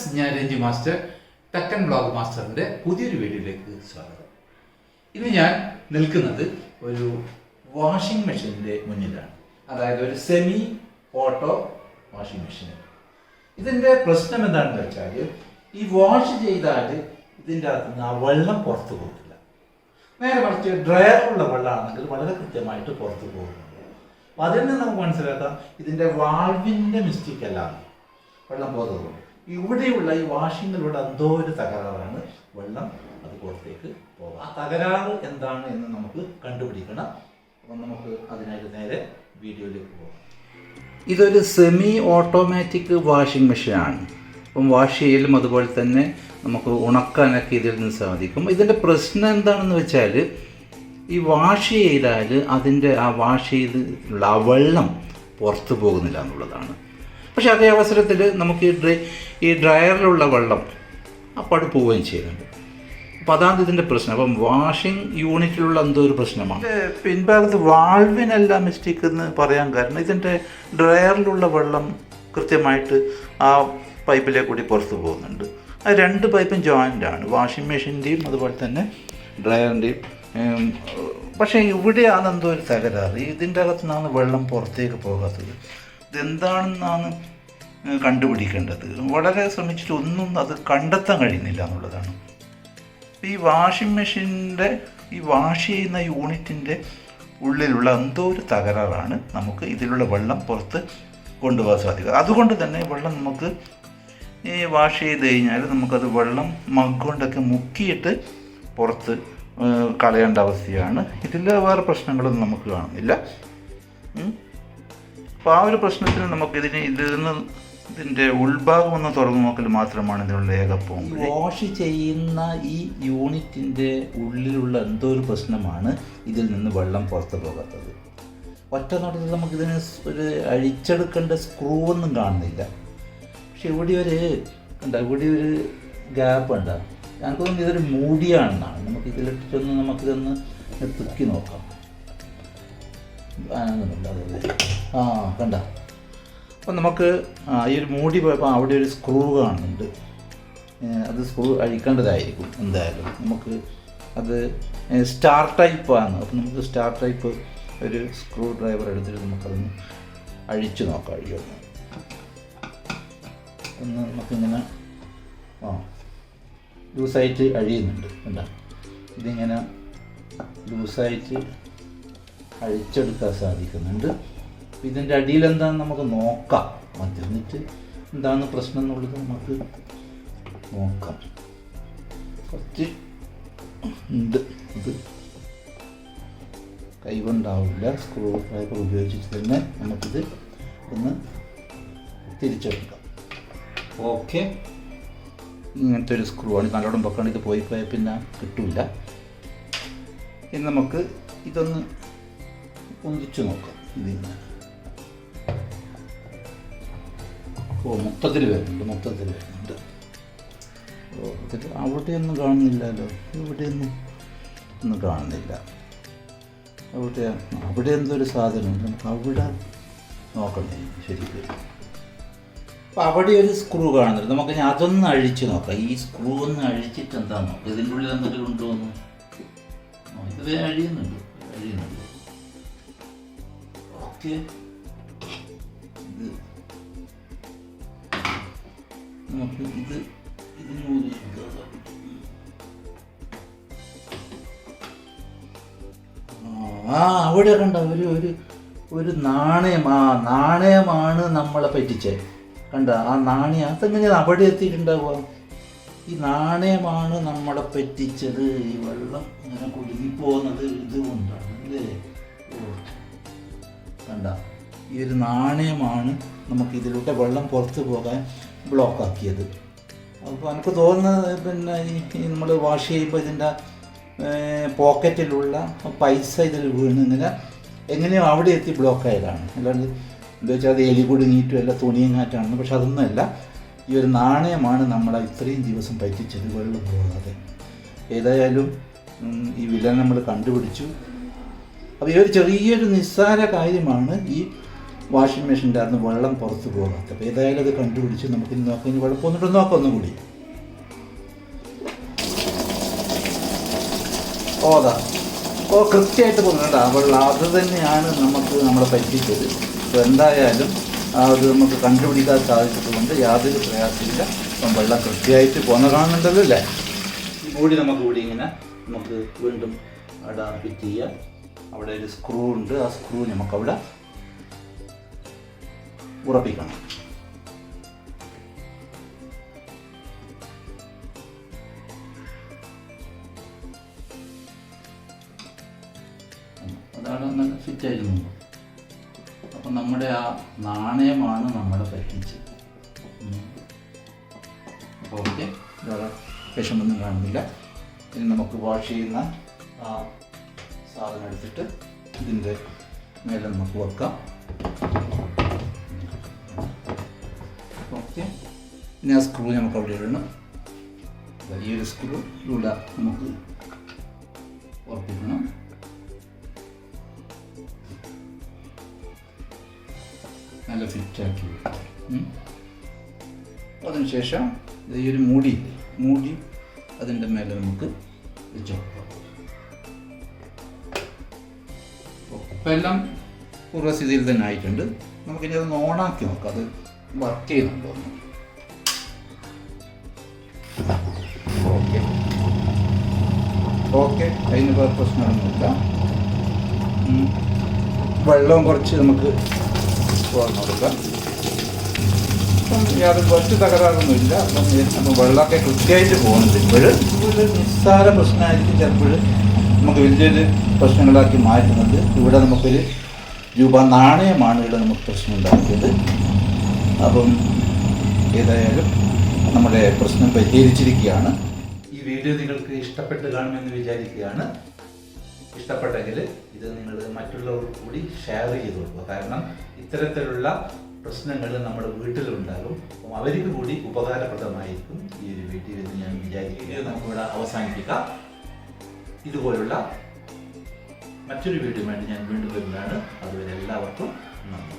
Friends ഞാൻ Ranji master ടെക്കൻ blog മാസ്റ്ററിന്റെ പുതിയൊരു വീഡിയോയിലേക്ക് സ്വാഗതം. ഇന്ന് ഞാൻ നിൽക്കുന്നത് ഒരു വാഷിംഗ് മെഷീനിന്റെ മുന്നിലാണ്. അതായത് ഒരു സെമി ഓട്ടോ വാഷിംഗ് മെഷീൻ ഇതിന്റെ പ്രശ്നം എന്താണെന്ന് വെച്ചാൽ ഈ വാഷ് ചെയ്താൽ ഇതിന്റെ അകത്ത് നിന്ന് ആ വെള്ളം പുറത്തു പോകില്ല നേരെ മറിച്ച് ഡ്രയറിലുള്ള വെള്ളമാണെങ്കിൽ വളരെ കൃത്യമായിട്ട് പുറത്തു പോകുന്നു അപ്പം അതിൽ നിന്ന് നമുക്ക് മനസ്സിലാക്കാം ഇതിന്റെ വാൾവിന്റെ മിസ്റ്റേക്ക് അല്ല വെള്ളം പോകുന്നത് ഇവിടെയുള്ള ഈ വാഷിങ്ങിലൂടെ എന്തോ ഒരു തകരാറാണ്. വെള്ളം അത് പുറത്തേക്ക് പോകാം. ആ തകരാറ് എന്താണ് എന്ന് നമുക്ക് കണ്ടുപിടിക്കണം. അപ്പം നമുക്ക് അതിനായിട്ട് നേരെ വീഡിയോയിലേക്ക് പോകാം. ഇതൊരു സെമി ഓട്ടോമാറ്റിക് വാഷിംഗ് മെഷീനാണ് അപ്പം വാഷ് ചെയ്യലും അതുപോലെ തന്നെ നമുക്ക് ഉണക്കാനൊക്കെ ഇതിൽ നിന്ന് സാധിക്കും. ഇതിന്റെ പ്രശ്നം എന്താണെന്ന് വെച്ചാൽ ഈ വാഷ് ചെയ്താൽ അതിന്റെ ആ വാഷ് ചെയ്തിട്ടുള്ള ആ വെള്ളം പുറത്തു പോകുന്നില്ല എന്നുള്ളതാണ്. പക്ഷേ അതേ അവസരത്തിൽ നമുക്ക് ഈ ഡ്രൈ ഈ ഡ്രയറിലുള്ള വെള്ളം അപ്പാട് പോവുകയും ചെയ്യുന്നുണ്ട്. അപ്പോൾ അതാണ് ഇതിന്റെ പ്രശ്നം. അപ്പം വാഷിംഗ് യൂണിറ്റിലുള്ള എന്തോ ഒരു പ്രശ്നമാണ്. പിൻഭാഗത്ത് വാൾവിനല്ല മിസ്റ്റേക്ക് എന്ന് പറയാൻ കാരണം ഇതിന്റെ ഡ്രയറിലുള്ള വെള്ളം കൃത്യമായിട്ട് ആ പൈപ്പിലെ കൂടി പുറത്ത് പോകുന്നുണ്ട്. ആ രണ്ട് പൈപ്പും ജോയിന്റ് ആണ്. വാഷിംഗ് മെഷീന്റെയും അതുപോലെ തന്നെ ഡ്രയറിന്റെയും പക്ഷേ ഇവിടെയാണ് എന്തോ ഒരു തകരാറ്. ഇതിന്റെ അകത്തു നിന്നാണ് വെള്ളം പുറത്തേക്ക് പോകാത്തത്. ഇതെന്താണെന്നാണ് കണ്ടുപിടിക്കേണ്ടത്. വളരെ ശ്രമിച്ചിട്ട് ഒന്നും അത് കണ്ടെത്താൻ കഴിയുന്നില്ല എന്നുള്ളതാണ്. ഈ വാഷിംഗ് മെഷീനിന്റെ ഈ വാഷ് ചെയ്യുന്ന യൂണിറ്റിന്റെ ഉള്ളിലുള്ള എന്തോ ഒരു തകരാറാണ് നമുക്ക് ഇതിലുള്ള വെള്ളം പുറത്ത് കൊണ്ടുപോകാൻ സാധിക്കുക. അതുകൊണ്ട് തന്നെ വെള്ളം നമുക്ക് ഈ വാഷ് ചെയ്ത് കഴിഞ്ഞാൽ നമുക്കത് വെള്ളം മഗ് കൊണ്ടൊക്കെ മുക്കിയിട്ട് പുറത്ത് കളയേണ്ട അവസ്ഥയാണ്. ഇതിൽ വേറെ പ്രശ്നങ്ങളൊന്നും നമുക്ക് കാണുന്നില്ല. അപ്പോൾ ആ ഒരു പ്രശ്നത്തിന് നമുക്കിതിന് ഇതിൽ നിന്ന് ഇതിന്റെ ഉൾഭാഗം ഒന്ന് തുറന്നു നോക്കൽ മാത്രമാണ് ഇതിനുള്ള ഏക പോംവഴി വാഷ് ചെയ്യുന്ന ഈ യൂണിറ്റിന്റെ ഉള്ളിലുള്ള എന്തോ ഒരു പ്രശ്നമാണ് ഇതിൽ നിന്ന് വെള്ളം പുറത്തു പോകാത്തത്. ഒറ്റ നോട്ടത്തിൽ നമുക്കിതിന് ഒരു അഴിച്ചെടുക്കേണ്ട സ്ക്രൂ ഒന്നും കാണുന്നില്ല. പക്ഷെ ഇവിടെ ഒരു എന്താ ഇവിടെ ഒരു ഗ്യാപ്പ് ഉണ്ട്. ഞങ്ങൾക്ക് തോന്നുന്നു ഇതൊരു മൂടിയാണെന്നാണ്. നമുക്ക് ഇതിലിട്ടിട്ടൊന്ന് നമുക്കിതൊന്ന് തുക്കി നോക്കാം. ആ കണ്ട? അപ്പം നമുക്ക് ഈ ഒരു മൂടി പോയപ്പോൾ അവിടെ ഒരു സ്ക്രൂ കാണുന്നുണ്ട്. അത് സ്ക്രൂ അഴിക്കേണ്ടതായിരിക്കും എന്തായാലും. നമുക്ക് അത് സ്റ്റാർ ടൈപ്പ് ആണ്. അപ്പം നമുക്ക് സ്റ്റാർ ടൈപ്പ് ഒരു സ്ക്രൂ ഡ്രൈവർ എടുത്തിട്ട് നമുക്കതൊന്ന് അഴിച്ചു നോക്കാം അഴിയൊന്ന്. ഒന്ന് നമുക്കിങ്ങനെ ആ ലൂസായിട്ട് അഴിയുന്നുണ്ട്. എന്താ ഇതിങ്ങനെ ലൂസായിട്ട് അഴിച്ചെടുക്കാൻ സാധിക്കുന്നുണ്ട്. അപ്പോൾ ഇതിന്റെ അടിയിൽ എന്താണെന്ന് നമുക്ക് നോക്കാം. മദ്യന്നിട്ട് എന്താണ് പ്രശ്നം എന്നുള്ളത് നമുക്ക് നോക്കാം. കുറച്ച് ഉണ്ട്. ഇത് കൈകൊണ്ടാവില്ല. സ്ക്രൂ ഡ്രൈവർ ഉപയോഗിച്ചിട്ട് തന്നെ നമുക്കിത് ഒന്ന് തിരിച്ചെടുക്കാം. ഓക്കെ. ഇങ്ങനത്തെ ഒരു സ്ക്രൂ ആണ്. നല്ലോണം പൊക്കാണ് ഇത് പോയി പോയാൽ പിന്നെ കിട്ടില്ല ഇനി നമുക്ക് ഇതൊന്ന് ഒന്നിച്ചു നോക്കാം. ഇതിങ്ങനെ ഓ മൊത്തത്തിൽ വരുന്നുണ്ട് മൊത്തത്തിൽ വരുന്നുണ്ട് ഓ എന്നിട്ട് അവിടെയൊന്നും കാണുന്നില്ലല്ലോ. ഇവിടെയൊന്നും ഒന്നും കാണുന്നില്ല. അവിടെ അവിടെ എന്തൊരു സാധനം? നമുക്ക് അവിടെ നോക്കണ്ടേ ശരിക്കും. അപ്പോൾ അവിടെ ഒരു സ്ക്രൂ കാണുന്നുണ്ട്. നമുക്ക് ഇനി അതൊന്ന് അഴിച്ച് നോക്കാം. ഈ സ്ക്രൂ ഒന്ന് അഴിച്ചിട്ട് എന്താ നോക്കാം? ഇതിന്റെ ഉള്ളിൽ എന്തെങ്കിലും ഉണ്ടോ എന്ന് ഇത് അഴിയുന്നുണ്ട്. അഴിയുന്നുണ്ട്. ഓക്കെ. അവിടെ കണ്ട ഒരു ഒരു ഒരു നാണയം ആ നാണയമാണ് നമ്മളെ പറ്റിച്ചേ. കണ്ട ആ നാണയം അതെങ്ങനെയാണ് അവിടെ എത്തിയിട്ടുണ്ടാവുക? ഈ നാണയമാണ് നമ്മളെ പറ്റിച്ചത്. ഈ വെള്ളം ഇങ്ങനെ കുടുങ്ങിപ്പോകുന്നത് ഇതുകൊണ്ടാണ് അല്ലേ? കണ്ട ഈ ഒരു നാണയമാണ് നമുക്ക് ഇതിലൂടെ വെള്ളം പുറത്ത് പോകാൻ ബ്ലോക്കാക്കിയത് അപ്പോൾ എനിക്ക് തോന്നുന്നത് പിന്നെ ഈ നമ്മൾ വാഷ് ചെയ്യുമ്പോൾ ഇതിന്റെ പോക്കറ്റിലുള്ള പൈസ ഇതിൽ വീണ് ഇങ്ങനെ എങ്ങനെയോ അവിടെ എത്തി ബ്ലോക്കായതാണ് അല്ലാണ്ട് എന്താ വെച്ചാൽ അത് എലി കുടുങ്ങിയിട്ടും അല്ല തുണിയങ്ങാറ്റാണെന്ന് പക്ഷെ അതൊന്നുമല്ല. ഈ ഒരു നാണയമാണ് നമ്മളെ ഇത്രയും ദിവസം പറ്റിച്ചത് വെള്ളം പോകാതെ. ഏതായാലും ഈ വില നമ്മൾ കണ്ടുപിടിച്ചു. അപ്പോൾ ഈ ഒരു ചെറിയൊരു നിസ്സാര കാര്യമാണ് ഈ വാഷിംഗ് മെഷീന്റെ അന്ന് വെള്ളം പുറത്ത് പോകാത്തത്. അപ്പോൾ ഏതായാലും അത് കണ്ടുപിടിച്ച് നമുക്ക് നോക്കാം. ഇനി വെള്ളം നോക്കാം ഒന്നും കൂടി ഓ കൃത്യമായിട്ട് പോകുന്നുണ്ട് ആ അത് തന്നെയാണ് നമുക്ക് നമ്മളെ പറ്റിച്ചത്. അപ്പോൾ എന്തായാലും അത് നമുക്ക് കണ്ടുപിടിക്കാൻ സാധിച്ചതുകൊണ്ട് യാതൊരു പ്രയാസമില്ല. അപ്പം വെള്ളം കൃത്യമായിട്ട് പോന്ന കാണുന്നുണ്ടല്ലോ അല്ലേ മൂടി നമുക്ക് കൂടി ഇങ്ങനെ നമുക്ക് വീണ്ടും അവിടെ ഫിറ്റ് ചെയ്യാം. അവിടെ ഒരു സ്ക്രൂ ഉണ്ട്. ആ സ്ക്രൂ നമുക്ക് അവിടെ ഉറപ്പിക്കണം. അതാണ് നല്ല ഫിറ്റായിരുന്നു. അപ്പം നമ്മുടെ ആ നാണയമാണ് നമ്മളെ പറ്റിച്ച്. അപ്പോൾ ഓക്കെ വേറെ വിഷമൊന്നും കാണുന്നില്ല. ഇനി നമുക്ക് വാഷ് ചെയ്യുന്ന ആ സാധനം എടുത്തിട്ട് ഇതിന്റെ മേലെ നമുക്ക് വെക്കാം. ഓക്കെ ഇനി ആ സ്ക്രൂ നമുക്ക് അവിടെ ഇടണം. ഈ ഒരു സ്ക്രൂ ഇവിടെ നമുക്ക് ഉറപ്പിക്കണം. നല്ല ഫിറ്റാക്കി ഉം. അതിനുശേഷം ഈ ഒരു മൂടി മൂടി അതിന്റെ മേലെ നമുക്ക് വെച്ച് ഇപ്പം എല്ലാം പൂർവസ്ഥിതിയിൽ തന്നെ ആയിട്ടുണ്ട്. നമുക്കിനി അതൊന്ന് ഓണാക്കി നോക്കാം. അത് വർക്ക് ചെയ്യുന്നുണ്ടോ എന്ന്. ഓക്കെ. ഓക്കെ. അതിന് പ്രശ്നമൊന്നുമില്ല. വെള്ളവും കുറച്ച് നമുക്ക് തുറന്നു കൊടുക്കാം അപ്പം യാതൊരു കുറച്ച് തകരാറൊന്നുമില്ല. അപ്പം അപ്പം വെള്ളമൊക്കെ കൃത്യമായിട്ട് പോകുന്നുണ്ട് ഇപ്പോഴും ഒരു നിസ്സാര പ്രശ്നമായിരിക്കും. ചിലപ്പോൾ നമുക്ക് വലിയൊരു പ്രശ്നങ്ങളാക്കി മാറ്റുന്നത്. ഇവിടെ നമുക്കൊരു രൂപ നാണയമാണ് ഇവിടെ നമുക്ക് പ്രശ്നം ഉണ്ടാക്കിയത് അപ്പം ഏതായാലും നമ്മുടെ പ്രശ്നം പരിഹരിച്ചിരിക്കുകയാണ്. ഈ വീഡിയോ നിങ്ങൾക്ക് ഇഷ്ടപ്പെട്ട് കാണുമെന്ന് വിചാരിക്കുകയാണ്. ഇഷ്ടപ്പെട്ടെങ്കിൽ ഇത് നിങ്ങൾ മറ്റുള്ളവർക്ക് കൂടി ഷെയർ ചെയ്ത് കൊടുക്കുക. കാരണം ഇത്തരത്തിലുള്ള പ്രശ്നങ്ങൾ നമ്മുടെ വീട്ടിലുണ്ടാകും. അപ്പം അവർക്ക് കൂടി ഉപകാരപ്രദമായിരിക്കും ഈ ഒരു വീട്ടിൽ എന്ന് ഞാൻ വിചാരിക്കുക നമുക്കിവിടെ അവസാനിപ്പിക്കാം. ഇതുപോലുള്ള മറ്റൊരു വീഡിയോ വേണ്ടി ഞാൻ വീണ്ടും വരുന്നതാണ്. അതുവരെ എല്ലാവർക്കും നന്ദി.